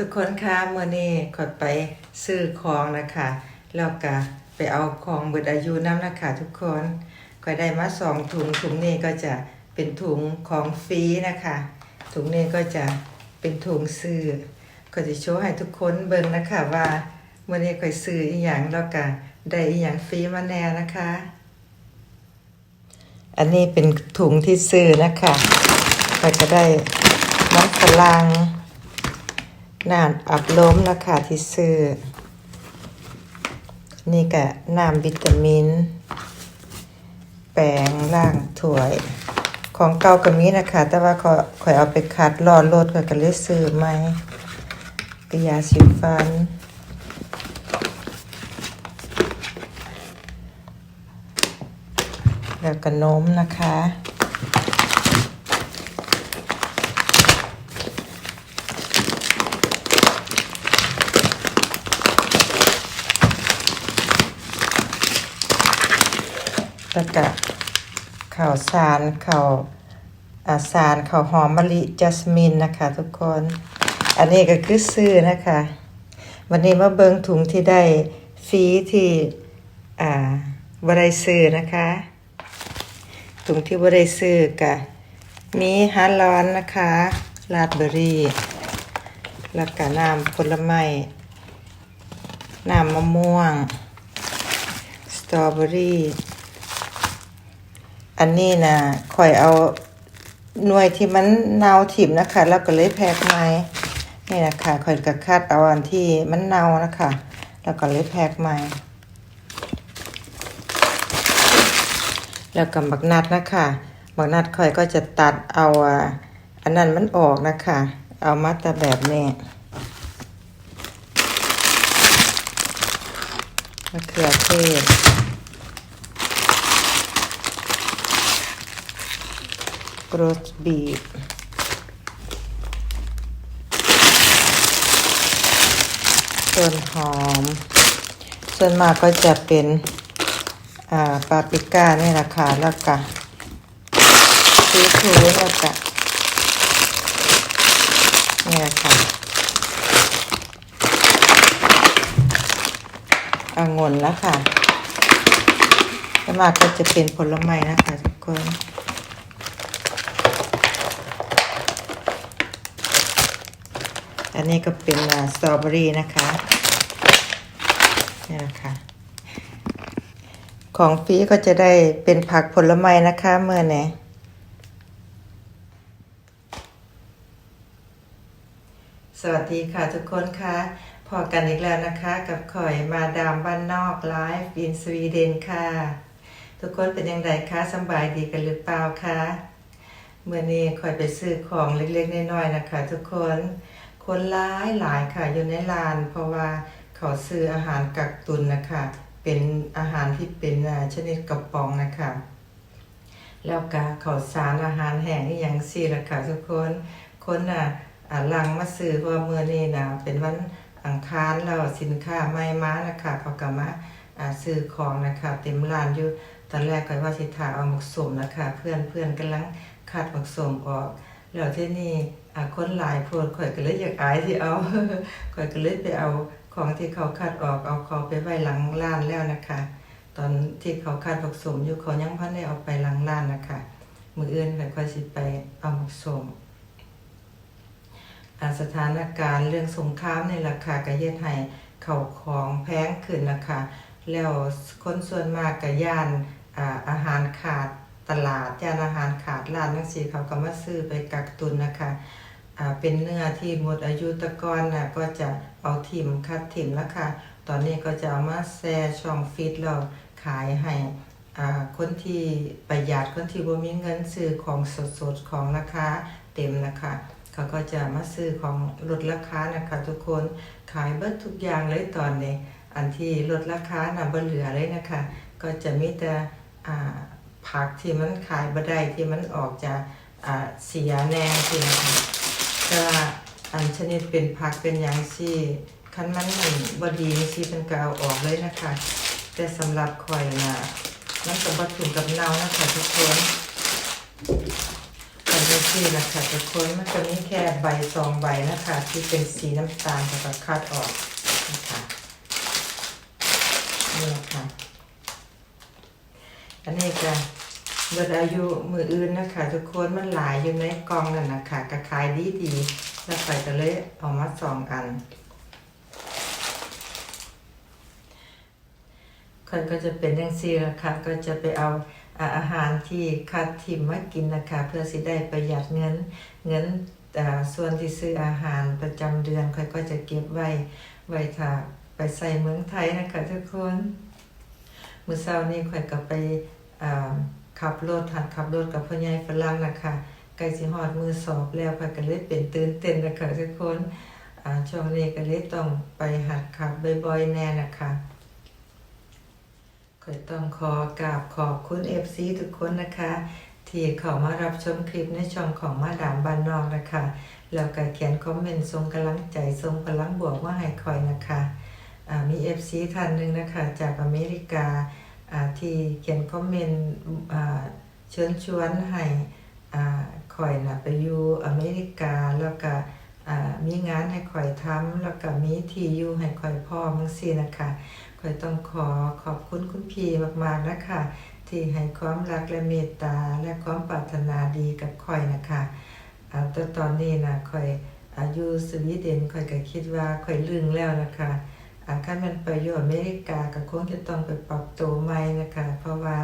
ทุกคนคะเมื่อนี้ขอยไปซื้อของนะคะแล้วก็ไปเอาของเบิดอายุน้ำนะคะทุกคนก็ได้มาสองถุงถุงนี้ก็จะเป็นถุงของฟรีนะคะ ถุงนี้ก็จะเป็นถุงซื้อก็จะโชว์ให้ทุกคนเบิ่งนะคะว่าเมื่อนี้ข่อยซื้ออีหยังแล้วก็ได้อีหยังฟรีมาแน่นะคะ อันนี้เป็นถุงที่ซื้อนะคะก็จะได้น้ำฝรั่ง น้ำอับล้มนะคะที่ซื้อ นี่ก็น้ำวิตามิน แปรงล่างถ้วย ของเก่าก็มีนะคะ แต่ว่าขอขอยเอาไปคัดรอรถก็ก็เลยซื้อใหม่กยาสีฟัน แล้วก็นมนะคะ แล้วก็ข้าวสารข้าวอาสารข้าวหอมมะลิจัสมินนะคะทุกคน อันนี้ก็คือซื้อนะคะ วันนี้มาเบิงถุงที่ได้ฟรีที่อ่าบริซื้อนะคะถุงที่บริซื้อกะมีฮาร์ร้อนนะคะราดเบอร์รี่แล้วก็น้ำผลไม้น้ำมะม่วง สตรอเบอรี่ อันนี้นะข่อยเอาหน่วยที่มันเนาถิ่มนะคะแล้วก็เลยแพ็คใหม่นี่นะคะข่อยกระคัดเอาอันที่มันเนานะคะ แล้วก็เลยแพ็คใหม่แล้วก็บักนัดนะคะบักนัดข่อยก็จะตัดเอาอันนั้นมันออกนะคะ เอามาแต่แบบนี้มะเขือเทศ โรสบีฟส่วนหอม ส่วนมากก็จะเป็นปาปริก้านี่แหละค่ะแล้วก็ซีฟู้ดแล้วก็นี่แหละค่ะองุ่นแล้วค่ะส่วนมากก็จะเป็นผลไม้นะคะทุกคน อันนี้ก็เป็นสตรอเบอรี่นะคะนี่นะคะ ของฟรีก็จะได้เป็นผักผลไม้นะคะเมื่อไหร่สวัสดีค่ะทุกคนค่ะพอกันอีกแล้วนะคะ กับข่อยมาดามบ้านนอกไลฟ์อินสวีเดนค่ะ ทุกคนเป็นยังไงคะสบายดีกันหรือเปล่าคะเมื่อนี้ข่อยไปซื้อของเล็กๆน้อยๆนะคะ ทุกคน คนร้ายหลายค่ะอยู่ในร้าน เพราะว่าเขาซื้ออาหารกักตุนนะคะ เป็นอาหารที่เป็นชนิดกระป๋องนะคะ แล้วก็เขาสารอาหารแห้งอย่างสี่ละค่ะทุกคนคนน่ะลังมาซื้อเพราะว่ามื่อนี้นะเป็นวันอังคารแล้วสินค้าไม่มานะคะเขาก็มาอ่าซื้อของนะคะเต็มร้านอยู่ตอนแรกก็ว่าสิถาเอาหมกสมนะคะ เพื่อนเพื่อนกำลังคัดหมกสมออก แล้วที่นี่ อ่าคนหลายโพดข่อยก็เลยอยากอายที่เอาข่อยก็เลยไปเอาของที่เขาคัดออกเอาเขาไปไว้หลังร้านแล้วนะคะ ตอนที่เขาคัดผสมอยู่เขายังพันได้เอาไปหลังร้านนะคะมืออื่นข่อยค่อยสิไปเอาผสมสถานการณ์เรื่องสงครามในราคากระเย็ดให้เข่าของแพงขึ้นนะคะ แล้วคนส่วนมากก็ย่านอาอาหารขาดตลาดย่านอาหารขาดร้านนังสีเขาก็มาซื้อไปกักตุนนะคะ เป็นเนื้อที่หมดอายุตะกอนนะก็จะเอาถิ่มคัดถิ่มแล้วค่ะ ตอนนี้ก็จะเอามาแช่ช่องฟิตแล้วขายให้คนที่ประหยัดคนที่บ่มีเงินซื้อของสดๆของราคาเต็มนะคะเขาก็จะมาซื้อของลดราคานะคะทุกคนขายเบิดทุกอย่างเลยตอนนี้อันที่ลดราคาน่ะบ่เหลือเลยนะคะ ก็จะมีแต่ผักที่มันขายบ่ได้ที่มันออกจากเสียแน่ที่นะคะ แต่ว่าอันชนิดเป็นผักเป็นหยังซี่คันมันหนั่นบ่ดีสิเพิ่นก็เอาออกเลยนะคะ แต่สำหรับข่อยนะมันก็บ่ถึงกับเนานะคะทุกคนอันนี้ซี่นะคะทุกคนมันจะมีแค่ใบสองใบนะคะ ที่เป็นสีน้ำตาลแล้วก็คัดออกนะคะนี่นะคะอันนี้ก็ เบิดอายุมืออื่นนะคะทุกคนมันหลายอยู่ในกองนั่นนะคะก็ขายดีดีๆแล้วไปก็เลยเอามาสองอันคนก็จะเป็นอย่างซี่ละค่ะก็จะไปเอาอาอาหารที่คัดทิมมากินนะคะ เพื่อสิได้ประหยัดเงินเงินอ่ส่วนที่ซื้ออาหารประจำเดือนค่อยก็จะเก็บไว้ไว้ถ้าไปใส่เมืองไทยนะคะทุกคนมือเช้านี้ค่อยก็ไปอ่า ขับรถหัดขับรถกับพ่อใหญ่ฝรั่งนะคะใกล้สิฮอดมือสอบแล้วค่อก็เลยเป็นตื่นเต้นนะคะทุกคนช่วงนี้ก็เลยต้องไปหัดขับบ่อยๆแน่นะคะก็ต้องขอกราบขอบคุณ FC ทุกคนนะคะ ที่เข้ามารับชมคลิปในช่องของมาดามบ้านนอกนะคะ แล้วก็เขียนคอมเมนต์ส่งกำลังใจส่งพลังบวกมาให้คอยนะคะอ่ามี FC ท่านหนึ่งนะคะ จากอเมริกา ที่เขียนคอมเมนต์เชิญชวนให้คอยนะไปอยู่อเมริกาแล้วก็มีงานให้คอยทำแล้วก็มีที่อยู่ให้คอยพ่อมังซี่นะคะคอยต้องขอขอบคุณคุณพี่มากๆนะคะที่ให้ความรักและเมตตาและความปรารถนาดีกับคอยนะคะอ่าแต่ตอนนี้นะคอยอายุสวีเดนคอยก็คิดว่าคอยลึงแล้วนะคะ อ่าคันมันไปอยู่อเมริกาก็คงจะต้องไปปรับตัวใหม่นะคะ เพราะว่า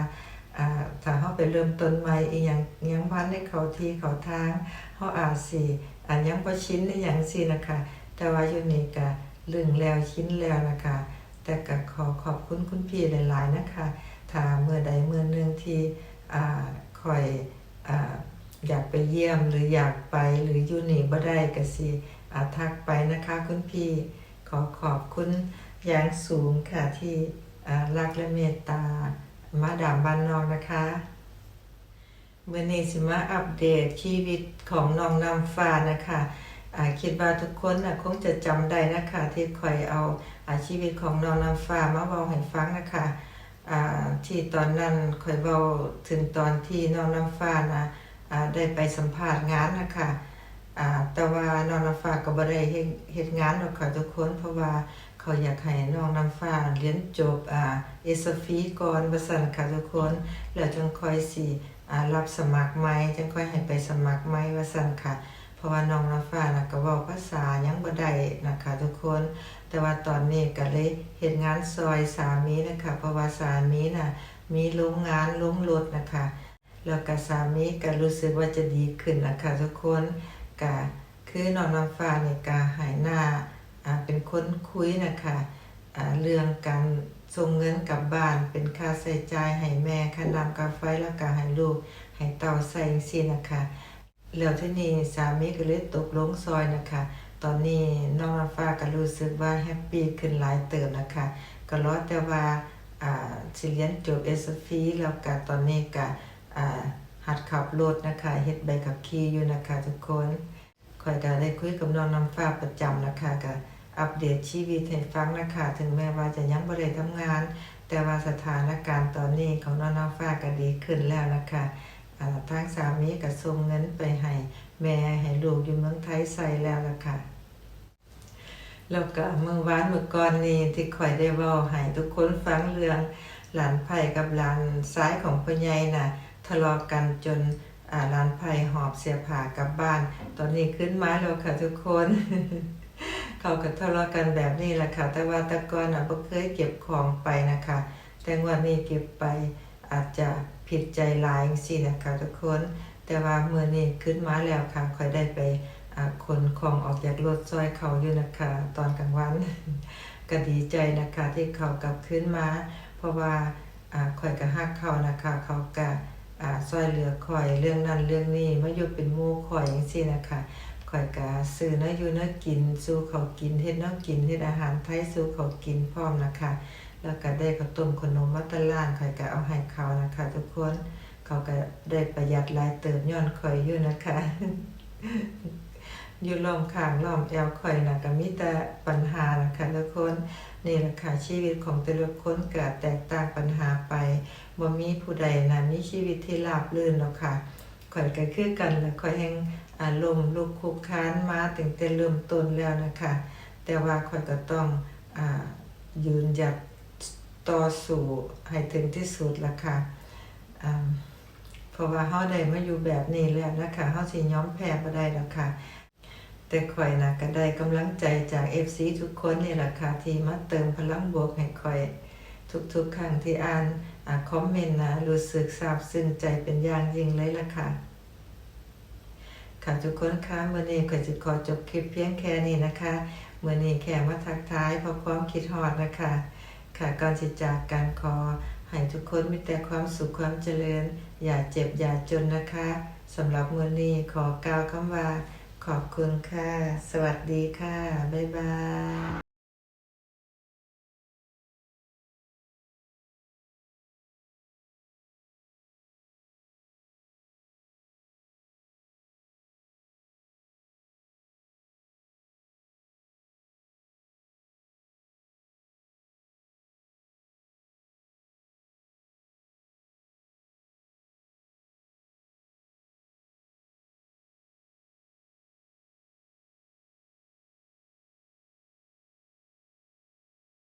อ่าถ้าเฮาไปเริ่มต้นใหม่อีหยังยังบ้านได้เขาทีเขาทางเฮาอาจสิอันยังบ่ชิ้นอีหยังสินะคะ แต่ว่าอยู่นี่ก็ลึงแล้วชิ้นแล้วนะคะ แต่ก็ขอขอบคุณคุณพี่หลายๆนะคะถ้าเมื่อใดเมื่อหนึ่งที่อ่าคอยอ่าอยากไปเยี่ยมหรืออยากไปหรืออยู่นี่บ่ได้ก็สิอาทักไปนะคะคุณพี่ อขอบคุณอย่างสูงค่ะที่รักและเมตตา มาดามบ้านนอกนะคะเมื่อนี้สิมาอัปเดตชีวิตของน้องนำฟ้านะคะอ่าคิดว่าทุกคนนะคงจะจำได้นะคะ ที่คอยเอาอาชีวิตของน้องนำฟ้ามาเว้าให้ฟังนะคะที่ตอนนั้นคอยเว้าถึงตอนที่น้องนำฟ้านะอ่าได้ไปสัมภาษณ์งานนะคะ อ่าแต่ว่าน้องนำฟ้าก็บ่ได้เฮ็ดงานหรอกค่ะทุกคน เพราะว่าเขาอยากให้น้องนำฟ้าเรียนจบอ่าเอสฟีก่อนว่าซั่นค่ะทุกคน แล้วจึงค่อยสิอ่ารับสมัครใหม่จึงค่อยให้ไปสมัครใหม่ว่าซั่นค่ะ เพราะว่าน้องน้ำฟ้านะก็เว้าภาษายังบ่ได้นะคะทุกคน แต่ว่าตอนนี้ก็เลยเฮ็ดงานซอยสามีนะคะเพราะว่าสามีน่ะมีโรงงานโรงรถนะคะแล้วก็สามีก็รู้สึกว่าจะดีขึ้นนะคะทุกคน ก็คือน้องน้ำฟ้านี่ก็หายหน้าเป็นคนคุยนะคะเรื่องการส่งเงินกลับบ้านเป็นค่าใช้จ่ายให้แม่ค่าน้ำกาไฟแล้วก็ให้ลูกให้เต่าใส่จังซี่นะคะแล้วที่นี่สามีก็เลยตกลงซอยนะคะ ตอนนี้น้องน้ำฟ้าก็รู้สึกว่าแฮปปี้ขึ้นหลายเติมนะคะ ก็รอแต่ว่าสิเรียนจบเอสฟีแล้วก็ตอนนี้ก็อ่า หัดขับรถนะคะเฮ็ดใบขับขี่อยู่นะคะทุกคนคอยก็ได้คุยกับน้องน้ำฟ้าประจำนะคะก็อัปเดตชีวิตให้ฟังนะคะถึงแม้ว่าจะยังบ่ได้ทำงาน แต่ว่าสถานการณ์ตอนนี้ของน้องน้ำฟ้าก็ดีขึ้นแล้วนะคะทางสามีก็ส่งเงินไปให้แม่ให้ลูกอยู่เมืองไทยใส่แล้วล่ะค่ะแล้วก็เมื่อวานเมื่อก่อนนี้ที่ข่อยได้เว้าให้ทุกคนฟังเรื่องหลานไผ่กับหลานซ้ายของพ่อใหญ่น่ะ ทะเลาะกันจนอ่าหลานไผ่หอบเสียผ้ากลับบ้าน ตอนนี้ขึ้นมาแล้วค่ะทุกคน เขาก็ทะเลาะกันแบบนี้แหละค่ะ แต่ว่าตะกอนน่ะบ่เคยเก็บของไปนะคะ แต่งวดนี้เก็บไปอาจจะผิดใจหลายจังซี่นะคะทุกคน แต่ว่าเมื้อนี้ขึ้นมาแล้วค่ะคอยได้ไปอ่าขนของออกจากรถซอยเขาอยู่นะคะ ตอนกลางวันก็ดีใจนะคะที่เขากลับขึ้นมา เพราะว่าอ่าข่อยก็ฮักเขานะคะ เขาก็ อ่าซอยเหลือข่อยเรื่องนั้นเรื่องนี้มาอยู่เป็นหมู่ข่อยจังซี่นะคะข่อยก็ซื้อเนื้ออยู่เนื้อกินสู่เขากินเฮ็ดเนื้อกินเฮ็ดอาหารไทยสู่เขากินพร้อมนะคะ แล้วก็ได้ข้าวต้มขนมมัตตล่างข่อยก็เอาให้เขานะคะ ทุกคนเขาก็ได้ประหยัดหลายเติมย้อนข่อยอยู่นะคะอยู่ล้อมข้างล้อมแอวข่อยนะก็มีแต่ปัญหานะคะทุกคนนี่แหละค่ะชีวิตของแต่ละคนก็แตกต่างปัญหาไป บ่มีผู้ใดนะมีชีวิตที่ราบรื่นหรอกค่ะข่อยก็คือกันและข่อยแห่งอารมณ์ลุกคุกค้านมาตั้งแต่เริ่มต้นแล้วนะคะ แต่ว่าข่อยก็ต้องอยืนหยัดต่อสู้ให้ถึงที่สุดละค่ะเพราะว่าเฮาได้มาอยู่แบบนี้แล้วนะคะเฮาสิยอมแพ้บ่ได้ดอกค่ะ แต่ข่อยนะก็ได้กำลังใจจาก FC ทุกคนนี่แหละค่ะที่มาเติมพลังบวกให้ข่อยทุกๆครั้งที่อ่าน คอมเมนต์นะรู้สึกซาบซึ้งใจเป็นอย่างยิ่งเลยล่ะค่ะ ค่ะทุกคนคะเมื่อนี้ข่อจะขอจบคลิปเพียงแค่นี้นะคะเมื่อนี้แค่มาทักทายพอพร้อมคิดฮอดนะคะ ค่ะก่อนสิจากการขอให้ทุกคนมีแต่ความสุขความเจริญ อย่าเจ็บอย่าจนนะคะสำหรับมือนี้ขอกล่าวคำว่า ขอบคุณค่ะ สวัสดีค่ะ บ๊ายบาย